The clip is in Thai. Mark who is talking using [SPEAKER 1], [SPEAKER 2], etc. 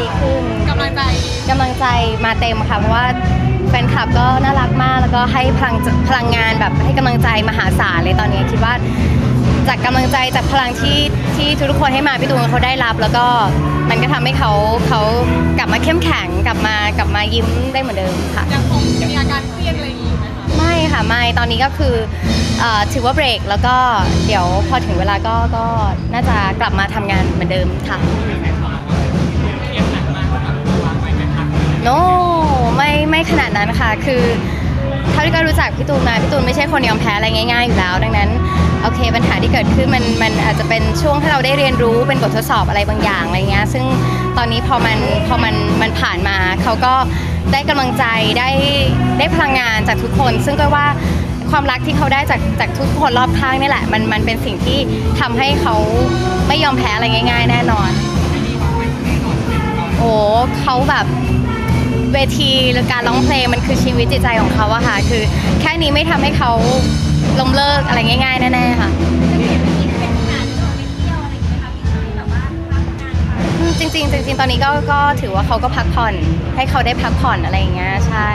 [SPEAKER 1] ดีขึ้น
[SPEAKER 2] กำลังใจ
[SPEAKER 1] กำลังใจมาเต็มค่ะเพราะว่าแฟนคลับก็น่ารักมากแล้วก็ให้พลังพลังงานแบบให้กำลังใจมหาศาลเลยตอนนี้คิดว่าจากกำลังใจจากพลังที่ที่ทุกคนให้มาพี่ตูนเขาได้รับ แล้วก็มันก็ทำให้เขาเขากลับมาเข้มแข็งกลับมากลับมายิ้มได้เหมือนเดิมค่ะ
[SPEAKER 2] ยังคงมีอาการเครียดอะไรอย่างนี้อยู่ไหมคะ
[SPEAKER 1] ไม่ค่ะไม่ตอนนี้ก็คือเอ่อถือว่าเบรกแล้วก็เดี๋ยวพอถึงเวลาก็ก็น่าจะกลับมาทำงานเหมือนเดิมค่ะ โนไม่ไม่ขนาดนั้นค่ะ คือเท่าที่ก็รู้จักพี่ตูนมาพี่ตูนไม่ใช่คนยอมแพ้อะไรง่ายๆอยู่แล้ว ดังนั้นโอเค ปัญหาที่เกิดขึ้นมันมันอาจจะเป็นช่วงที่เราได้เรียนรู้เป็นบททดสอบอะไรบางอย่างอะไรเงี้ยซึ่งตอนนี้พอมันพอมันมันผ่านมาเขาก็ได้กำลังใจได้ได้พลังงานจากทุกคน ซึ่งก็ว่าความรักที่เขาได้จากจากทุกคนรอบข้างนี่แหละ มันมันเป็นสิ่งที่ทำให้เขาไม่ยอมแพ้อะไรง่าย ๆ แน่นอน โอ้เขาแบบ เวทีหรือการร้องเพลงมันคือชีวิตจิตใจของเขาอะค่ะ คือแค่นี้ไม่ทำให้เขาล้มเลิกอะไรง่ายๆแน่ๆค่ะอืมจริงๆจริงๆตอนนี้ก็ก็ถือว่าเขาก็พักผ่อนให้เขาได้พักผ่อนอะไรอย่างเงี้ยใช่